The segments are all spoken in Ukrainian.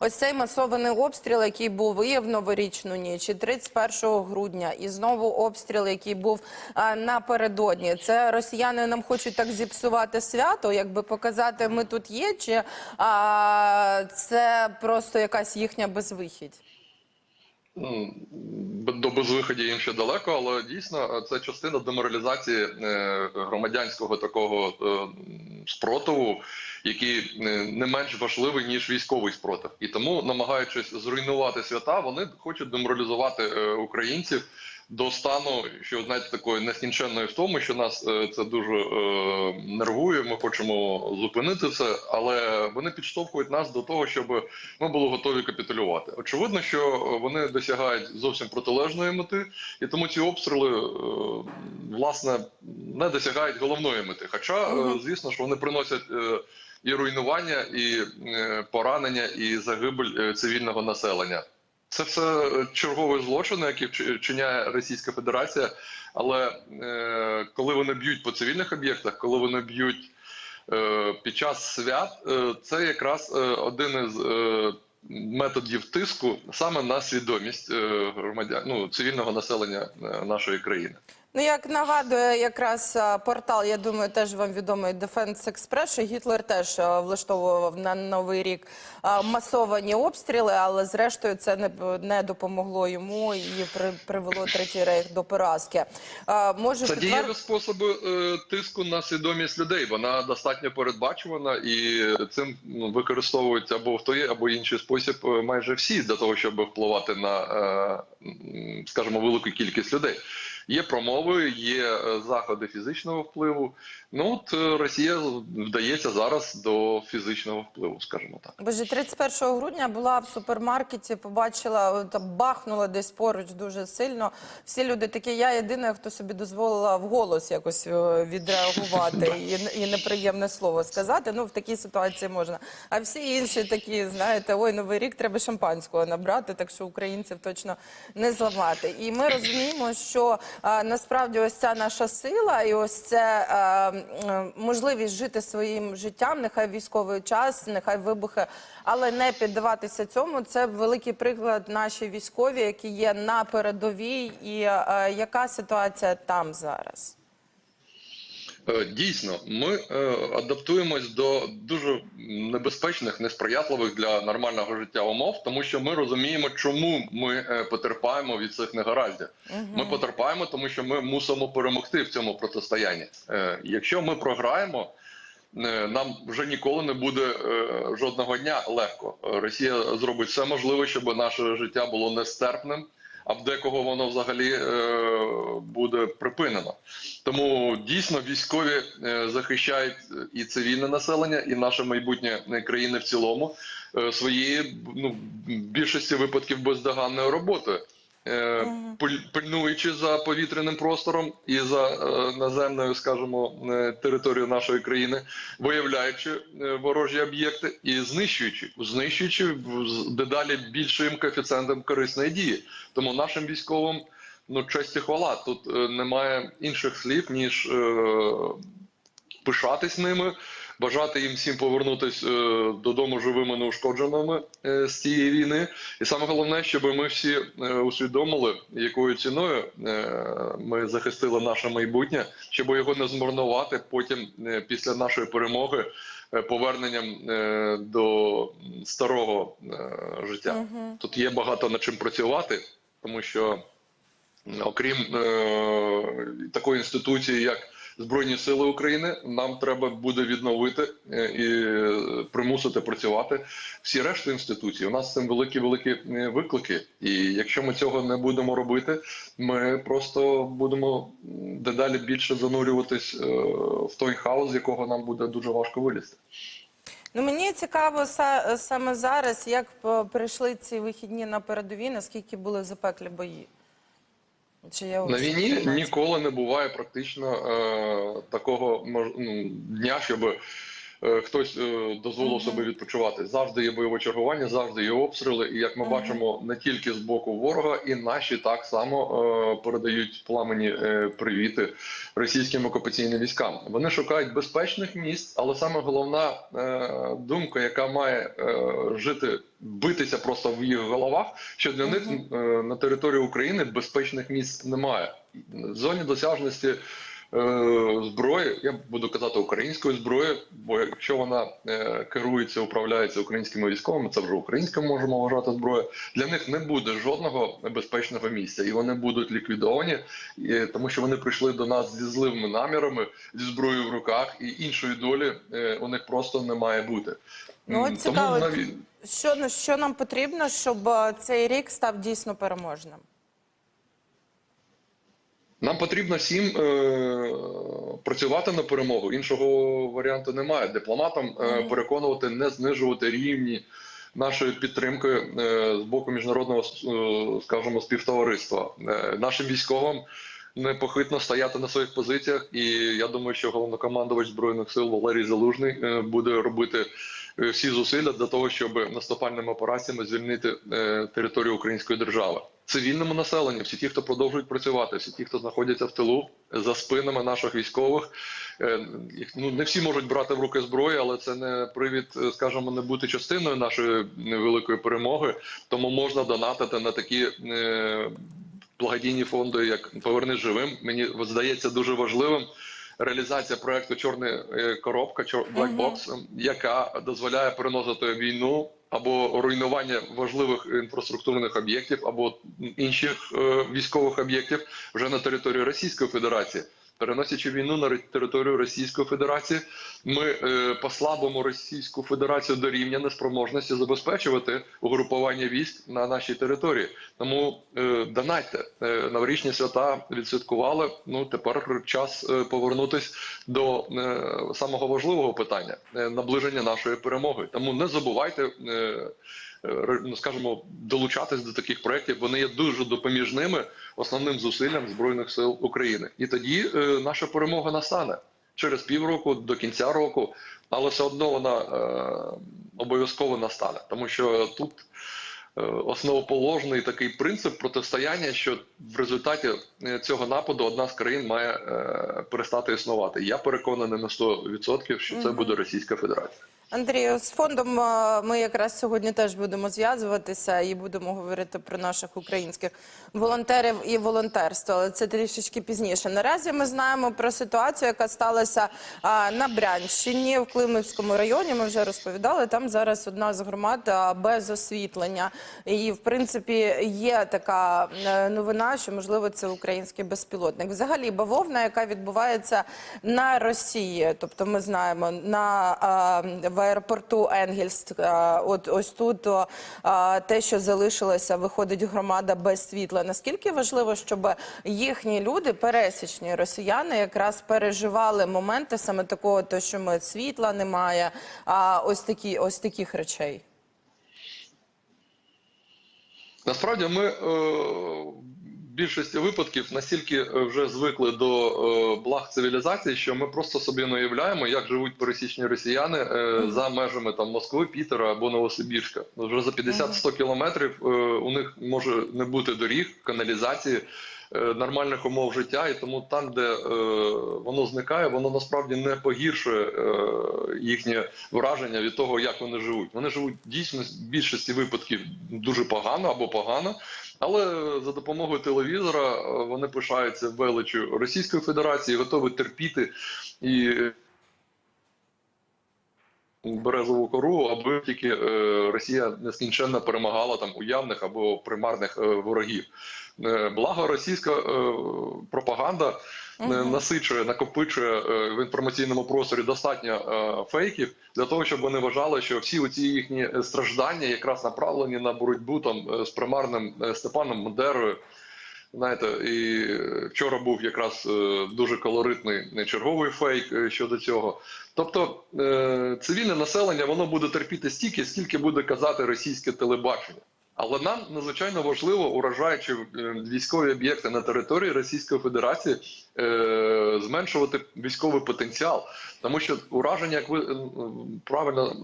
ось цей масований обстріл, який був і в новорічну ніч, і 31 грудня, і знову обстріл, який був а, напередодні. Це росіяни нам хочуть так зіпсувати свято, якби показати, ми тут є, чи а, це просто якась їхня безвихідь? До безвиході їм ще далеко, але дійсно це частина деморалізації е, громадянського такого е, спротиву, який е, не менш важливий ніж військовий спротив. І тому, намагаючись зруйнувати свята, вони хочуть деморалізувати е, українців до стану, що знаєте, такої нескінченної втоми, що нас е, це дуже е, нервує. Ми хочемо зупинити це, але вони підштовхують нас до того, щоб ми були готові капітулювати. Очевидно, що вони досягають зовсім протилежної мети, і тому ці обстріли е, власне не досягають головної мети. Хоча, е, звісно ж, вони приносять. е, І руйнування, і е, поранення, і загибель е, цивільного населення. Це все чергові злочини, які вчиняє Російська Федерація. Але е, коли вони б'ють по цивільних об'єктах, коли вони б'ють е, під час свят, е, це якраз е, один із е, методів тиску саме на свідомість е, громадян ну, цивільного населення е, нашої країни. Ну, як нагадує якраз портал, я думаю, теж вам відомий Defense Express, що Гітлер теж влаштовував на Новий рік масовані обстріли, але зрештою це не, не допомогло йому і при, привело Третій рейх до поразки. Може, Це підтвер- дієві способи е, тиску на свідомість людей. Вона достатньо передбачувана і цим ну, використовують або в той, або інший спосіб е, майже всі для того, щоб впливати на, е, скажімо, велику кількість людей. Є промови, є е, заходи фізичного впливу. Ну от е, Росія вдається зараз до фізичного впливу, скажімо так. Боже, 31 грудня була в супермаркеті, побачила, от, бахнула десь поруч дуже сильно. Всі люди такі, я єдина, хто собі дозволила вголос якось е, відреагувати і, і неприємне слово сказати. Ну, в такій ситуації можна. А всі інші такі, знаєте, ой, новий рік треба шампанського набрати, так що українців точно не зламати. І ми розуміємо, що е, насправді ось ця наша сила і ось це можливість жити своїм життям, нехай військовий час, нехай вибухи, але не піддаватися цьому. Це великий приклад наші військові, які є на передовій, і яка ситуація там зараз? Е, Дійсно, ми е, адаптуємось до дуже небезпечних, несприятливих для нормального життя умов, тому що ми розуміємо, чому ми е, потерпаємо від цих негараздів. Ми потерпаємо, тому що ми мусимо перемогти в цьому протистоянні. Якщо ми програємо. Нам вже ніколи не буде жодного дня легко. Росія зробить все можливе, щоб наше життя було нестерпним, а в декого воно взагалі е, буде припинено. Тому дійсно військові е, захищають і цивільне населення, і наше майбутнє е, країни в цілому своєї ну, більшості випадків бездоганною роботою. Е, пиль- Пильнуючи за повітряним простором і за е, наземною, скажімо, е, територією нашої країни, виявляючи ворожі об'єкти і знищуючи, знищуючи дедалі більшим коефіцієнтом корисної дії. Тому нашим військовим ну честь і хвала. Тут немає інших слів ніж пишатись ними, бажати їм всім повернутися е, додому живими неушкодженими е, з цієї війни. І саме головне, щоб ми всі е, усвідомили, якою ціною ми захистили наше майбутнє, щоб його не змарнувати потім після нашої перемоги. Поверненням до старого життя тут є багато над чим працювати, тому що окрім е, такої інституції, як Збройні Сили України, нам треба буде відновити е, і примусити працювати всі решти інституцій. У нас з цим великі великі е, виклики. І якщо ми цього не будемо робити, ми просто будемо дедалі більше занурюватись е, в той хаос, з якого нам буде дуже важко вилізти. Ну мені цікаво саме зараз, як прийшли ці вихідні на передовій, наскільки були запеклі бої. Чи є На війні ніколи не буває практично е, такого ну, дня, щоб хтось е, дозволив собі відпочивати. Завжди є бойове чергування, завжди є обстріли. І як ми бачимо, не тільки з боку ворога, і наші так само е, передають пламені е, привіти російським окупаційним військам. Вони шукають безпечних місць, але саме головна е, думка, яка має е, жити, битися просто в їх головах, що для них е, на території України безпечних місць немає. В зоні досяжності е, зброї, я буду казати української зброї, бо якщо вона е, керується, управляється українськими військовими, це вже українська можемо вважати зброя. Для них не буде жодного безпечного місця, і вони будуть ліквідовані, тому що вони прийшли до нас зі зливими намірами, зі зброєю в руках, і іншої долі е, у них просто не має бути. Ну, от цікаво, навіть- Що, що нам потрібно, щоб е, цей рік став дійсно переможним? Нам потрібно всім е, працювати на перемогу. Іншого варіанту немає. Дипломатам е, переконувати, не знижувати рівні нашої підтримки е, з боку міжнародного, е, скажімо, співтовариства. Е, нашим військовим непохитно стояти на своїх позиціях. І я думаю, що головнокомандувач збройних сил Валерій Залужний е, буде робити е, всі зусилля для того, щоб наступальними операціями звільнити е, територію української держави. Цивільному населенню, всі ті, хто продовжують працювати, всі ті, хто знаходяться в тилу за спинами наших військових. Е, Ну не всі можуть брати в руки зброю, але це не привід, е, скажімо, не бути частиною нашої великої перемоги. Тому можна донатити на такі е, благодійні фонди, як Поверни живим. Мені здається дуже важливим. Реалізація проекту Чорна коробка Black Box, ем, яка дозволяє переносити війну або руйнування важливих інфраструктурних об'єктів, або інших е, військових об'єктів вже на території Російської Федерації. Переносячи війну на територію Російської Федерації, ми е, послабимо Російську Федерацію до рівня неспроможності забезпечувати угрупування військ на нашій території. Тому е, донатьте е, новорічні свята відсвяткували. Ну тепер час е, повернутись до е, самого важливого питання е, наближення нашої перемоги. Тому не забувайте. Е, ну, скажімо, долучатись до таких проєктів. Вони є дуже допоміжними основним зусиллям збройних сил України. І тоді е, наша перемога настане через півроку до кінця року, але все одно вона е, обов'язково настане, тому що тут. е, Основоположний такий принцип протистояння, що в результаті е, цього нападу одна з країн має е, перестати існувати. Я переконаний на 100%, що це буде Російська Федерація. Андрію, з фондом ми якраз сьогодні теж будемо зв'язуватися і будемо говорити про наших українських волонтерів і волонтерство, але це трішечки пізніше. Наразі ми знаємо про ситуацію, яка сталася на Брянщині в Климівському районі. Ми вже розповідали. Там зараз одна з громад без освітлення. І в принципі є така е, новина, що можливо це український безпілотник. Взагалі, бавовна, яка відбувається на Росії, тобто ми знаємо на в аеропорту Енгельст, от ось тут те, що залишилося, виходить громада без світла. Наскільки важливо, щоб їхні люди, пересічні росіяни, якраз переживали моменти саме такого, то що ми світла немає, а ось такі, ось таких речей. Насправді ми е, більшості випадків настільки е, вже звикли до е, благ цивілізації, що ми просто собі не уявляємо, як живуть пересічні росіяни е, за межами там Москви, Пітера або Новосибірська. Вже за 50-100 кілометрів е, у них може не бути доріг, каналізації. Е, Нормальних умов життя, і тому там, де е, воно зникає, воно насправді не погіршує е, їхнє враження від того, як вони живуть. Вони живуть дійсно в більшості випадків дуже погано або погано, але за допомогою телевізора вони пишаються величю Російської Федерації, готові терпіти і. Березову кору, аби тільки е, Росія нескінченно перемагала там уявних або примарних е, ворогів. Е, благо російська пропаганда Мгм. насичує, накопичує в інформаційному просторі достатньо фейків для того, щоб вони вважали, що всі оці їхні страждання якраз направлені на боротьбу там з примарним Степаном Мандерою. Знаєте, і вчора був якраз е, дуже колоритний черговий фейк е, щодо цього. Тобто е, цивільне населення воно буде терпіти стільки, скільки буде казати російське телебачення. Але нам надзвичайно важливо, уражаючи військові об'єкти на території Російської Федерації, зменшувати військовий потенціал. Тому що ураження, як ви е, правильно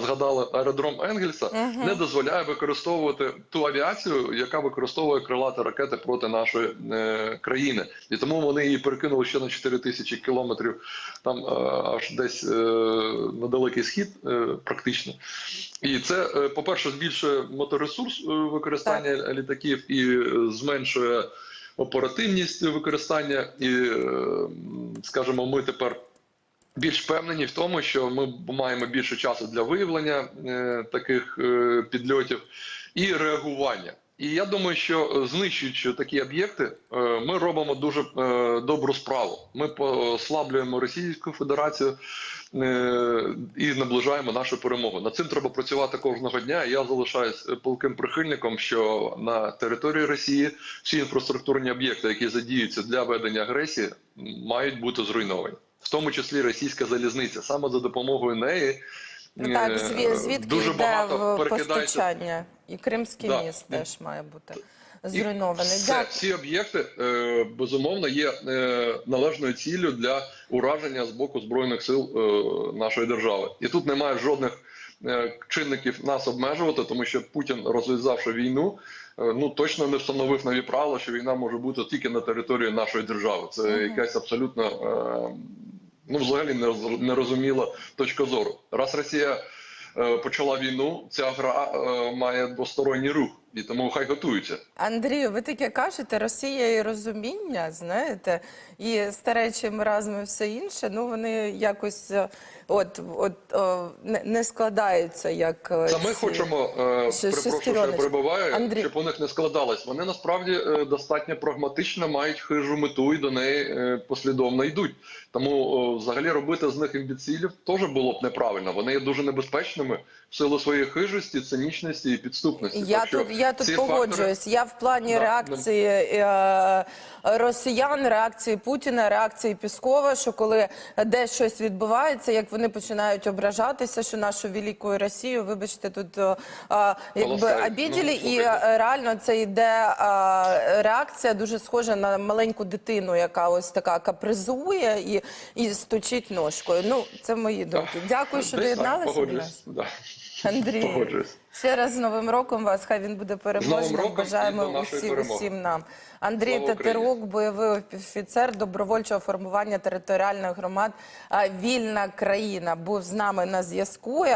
згадали, аеродром Енгельса не дозволяє використовувати ту авіацію, яка використовує крилаті ракети проти нашої е, країни. І тому вони її перекинули ще на 4 тисячі кілометрів, там е, аж десь е, на далекий схід, е, практично. І це, е, по-перше, збільшує моторесурс е, використання літаків і е, зменшує оперативність використання. І, е, скажімо, ми тепер більш впевнені в тому, що ми маємо більше часу для виявлення е, таких е, підльотів і реагування. І я думаю, що е, знищуючи такі об'єкти, е, ми робимо дуже е, добру справу. Ми послаблюємо Російську Федерацію і наближаємо нашу перемогу. Над цим треба працювати кожного дня. Я залишаюсь палким прихильником, що на території Росії всі інфраструктурні об'єкти, які задіються для ведення агресії, мають бути зруйновані, в тому числі російська залізниця. Саме за допомогою неї. Так, звідки дуже багато в перекидається постачання? І Кримський Да. міст теж має бути І зруйнований. все, ці об'єкти е, безумовно є е, належною ціллю для ураження з боку збройних сил е, нашої держави. І тут немає жодних чинників нас обмежувати, тому що Путін, розв'язавши війну, ну точно не встановив нові правила, що війна може бути тільки на території нашої держави. Це якась абсолютно ну взагалі нероз- нерозуміла точка зору. Раз Росія почала війну, ця гра е, має двосторонній рух, і тому хай готуються. Андрію, ви таке кажете, Росія і розуміння, знаєте, і маразм і все інше, ну вони якось е, от, от е, не, не складаються як е, Та ми ці- хочемо, е, Ш- що я перебуваю, Андрій. щоб у них не складалось. Вони насправді е, достатньо прагматично мають хижу мету і до неї е, послідовно йдуть. Тому о, взагалі робити з них імбіцилів теж було б неправильно. Вони є дуже небезпечними в силу своєї хижості, цинічності і підступності. Я Так що я тут ці погоджуюсь. Я в плані Да, реакції е, росіян, реакції Путіна, реакції Піскова, що коли десь щось відбувається, як вони починають ображатися, що нашу велику Росію, вибачте, тут е, е, якби Полосають. обіділі, Ну, і е, реально це йде е, реакція дуже схожа на маленьку дитину, яка ось така капризує і, і стучить ножкою. Ну, це мої думки. Дякую, що доєдналися Андрій, Погоджуюсь. ще раз з Новим роком вас, хай він буде переможним. роком і Бажаємо нашої усі, перемоги. усім нам. Андрій Слава Україні. Бойовий офіцер добровольчого формування територіальних громад. а, Вільна країна був з нами на зв'язку.